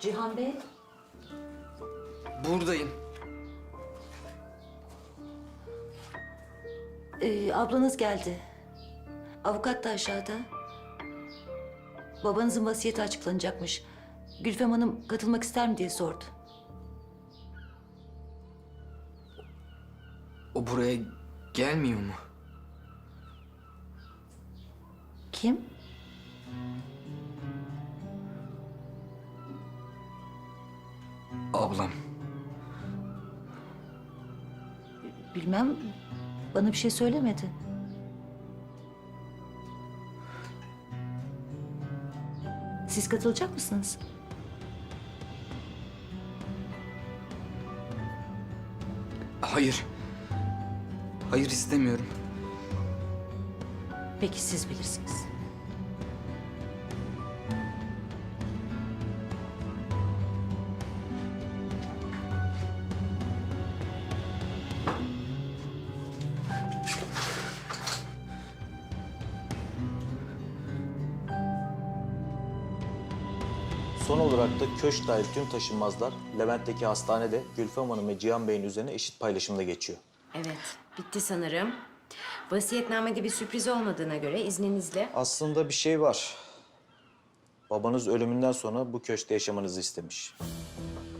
Cihan Bey. Buradayım. Ee, ablanız geldi. Avukat da aşağıda. Babanızın vasiyeti açıklanacakmış. Gülfem Hanım katılmak ister mi diye sordu. O buraya gelmiyor mu? Kim? Ablam. Bilmem. Bana bir şey söylemedi. Siz katılacak mısınız? Hayır. Hayır istemiyorum. Peki siz bilirsiniz. Son olarak da köşk dahil tüm taşınmazlar Levent'teki hastanede Gülfem Hanım ve Cihan Bey'in üzerine eşit paylaşımda geçiyor. Evet, bitti sanırım. Vasiyetnamede bir sürpriz olmadığına göre izninizle. Aslında bir şey var. Babanız ölümünden sonra bu köşkte yaşamanızı istemiş.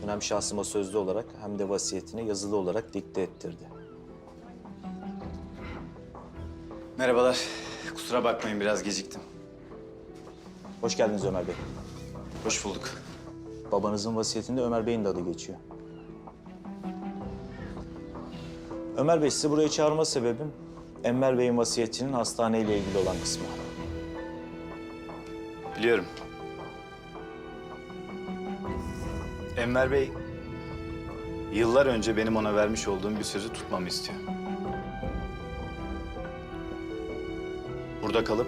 Bunu hem şahsıma sözlü olarak hem de vasiyetine yazılı olarak dikte ettirdi. Merhabalar. Kusura bakmayın biraz geciktim. Hoş geldiniz Ömer Bey. Hoş bulduk. Babanızın vasiyetinde Ömer Bey'in de adı geçiyor. Ömer Bey sizi buraya çağırma sebebim Enver Bey'in vasiyetinin hastaneyle ilgili olan kısmı. Biliyorum. Enver Bey yıllar önce benim ona vermiş olduğum bir sözü tutmamı istiyor. Burada kalıp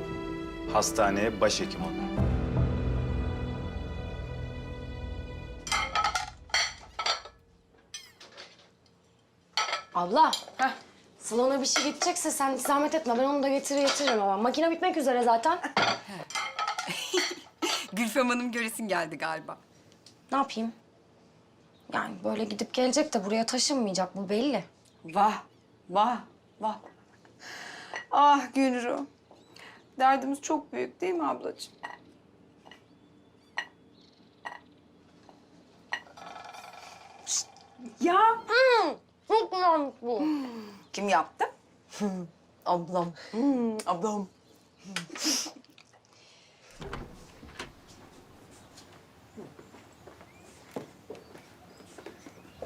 hastaneye başhekim olmam. Abla. Heh. Salona bir şey gidecekse sen zahmet etme. Ben onu da getirir getiririm ama. Makine bitmek üzere zaten. Gülfem Hanım göresin geldi galiba. ne yapayım? Yani böyle gidip gelecek de buraya taşınmayacak bu belli. Vah, vah, vah. Ah Gülru. Derdimiz çok büyük değil mi ablacığım? Şşt, Ya Çok güzelmiş bu. kim yaptı? Ablam. Hmm, ablam.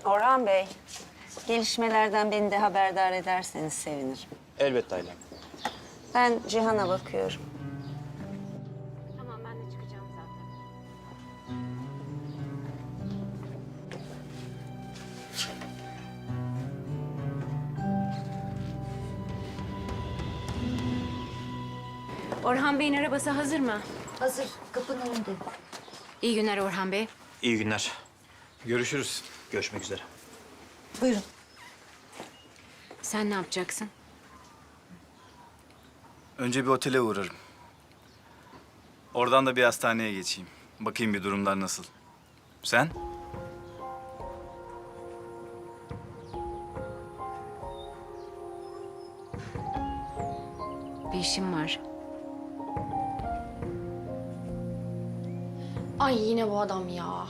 Orhan Bey, gelişmelerden beni de haberdar ederseniz sevinirim. Elbette Aylin. Ben Cihan'a bakıyorum. Orhan Bey'in arabası hazır mı? Hazır. Kapının önünde. İyi günler Orhan Bey. İyi günler. Görüşürüz. Görüşmek üzere. Buyurun. Sen ne yapacaksın? Önce bir otele uğrarım. Oradan da bir hastaneye geçeyim. Bakayım bir durumlar nasıl. Sen? Bir işim var. Ay yine bu adam ya.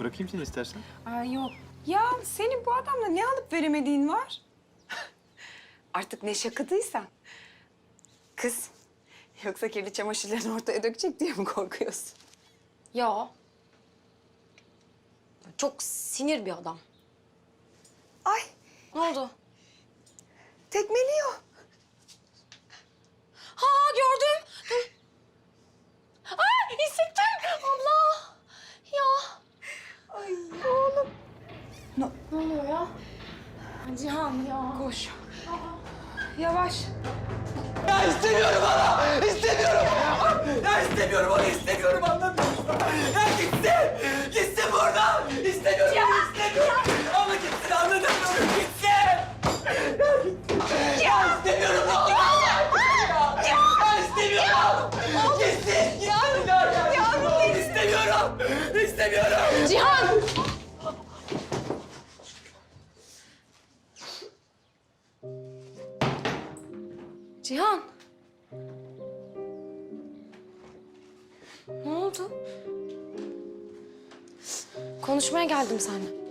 Bırakayım seni istersen. Ay yok. Ya senin bu adamla ne alıp veremediğin var? Artık ne şakadıysan. Kız, yoksa kirli çamaşırlarını ortaya dökecek diye mi korkuyorsun? Ya. Çok sinir bir adam. Ay, Ne oldu? tekmeliyor. Ha gördüm. Dur. Ay hissettim. Abla. Ya. Ay oğlum. Ne oluyor ya? Cihan ya. Koş. Yavaş. Ya istemiyorum ana! İstemiyorum! Ya istemiyorum onu istemiyorum anladın mı? Ya gitsin! Gitsin buradan! İstemiyorum onu istemiyorum! Ama gitsin anladın mı? Gitsin! Ya gitsin! Ya istemiyorum Allah aşkına ya! Ya istemiyorum! Gitsin! Gitsin! Ya, ya, ya, istemiyorum! İstemiyorum! Cihan. Ne oldu? Konuşmaya geldim seninle.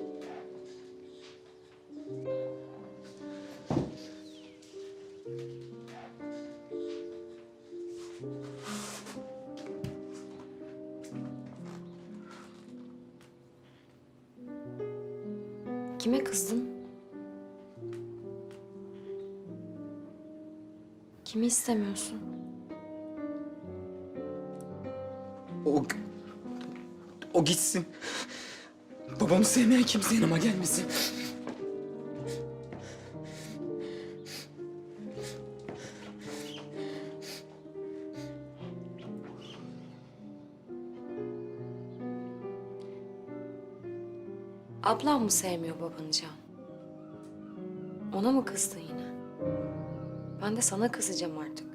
Kime kızdın? Kimi istemiyorsun? O... O gitsin. Babamı sevmeyen kimse yanıma gelmesin. Ablam mı sevmiyor babanı Can? Ona mı kızdın? Ben de sana kızacağım artık.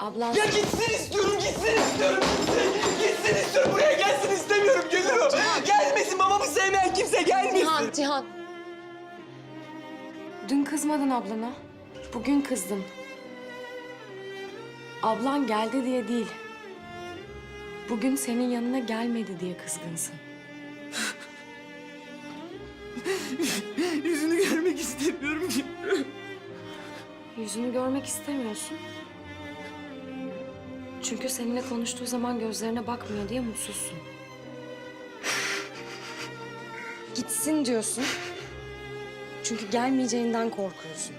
Ablan... Ya gitsin istiyorum, gitsin istiyorum, gitsin. Gitsin istiyorum, buraya gelsin istemiyorum Gülru. Gelmesin, babamı sevmeyen kimse gelmesin. Cihan, Cihan. Dün kızmadın ablana. Bugün kızdın. Ablan geldi diye değil. Bugün senin yanına gelmedi diye kızgınsın. Yüzünü görmek istemiyorsun. Çünkü seninle konuştuğu zaman gözlerine bakmıyor diye mutsuzsun. Gitsin diyorsun. Çünkü gelmeyeceğinden korkuyorsun.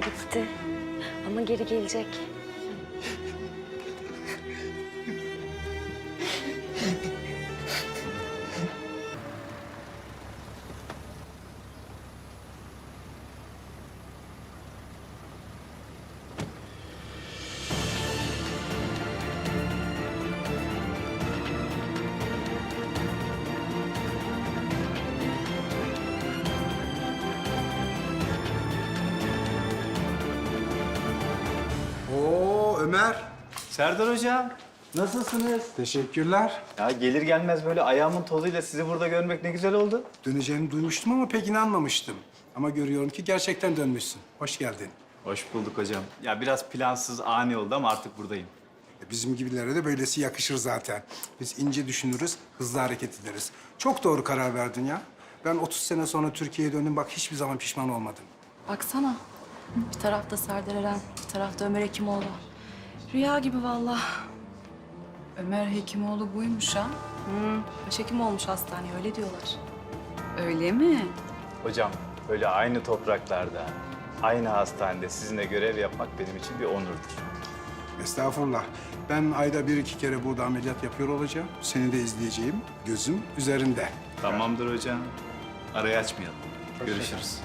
Gitti. Ama geri gelecek. Ömer. Serdar Hocam, nasılsınız? Teşekkürler. Ya gelir gelmez böyle ayağımın tozuyla sizi burada görmek ne güzel oldu. Döneceğini duymuştum ama pek inanmamıştım. Ama görüyorum ki gerçekten dönmüşsün. Hoş geldin. Hoş bulduk hocam. Ya biraz plansız, ani oldu ama artık buradayım. E, Bizim gibilere de böylesi yakışır zaten. Biz ince düşünürüz, hızlı hareket ederiz. Çok doğru karar verdin ya. Ben 30 sene sonra Türkiye'ye döndüm. Bak hiçbir zaman pişman olmadım. Baksana. Bir tarafta Serdar Eren, bir tarafta Ömer Hekimoğlu. Rüya gibi vallahi. Ömer Hekimoğlu buymuş ha. Hı, başhekim olmuş hastaneye öyle diyorlar. Öyle mi? Hocam, böyle aynı topraklarda, aynı hastanede sizinle görev yapmak benim için bir onurdur. Estağfurullah. Ben ayda bir iki kere burada ameliyat yapıyor olacağım. Seni de izleyeceğim. Gözüm üzerinde. Tamamdır hocam. Arayı açmayalım. Görüşürüz.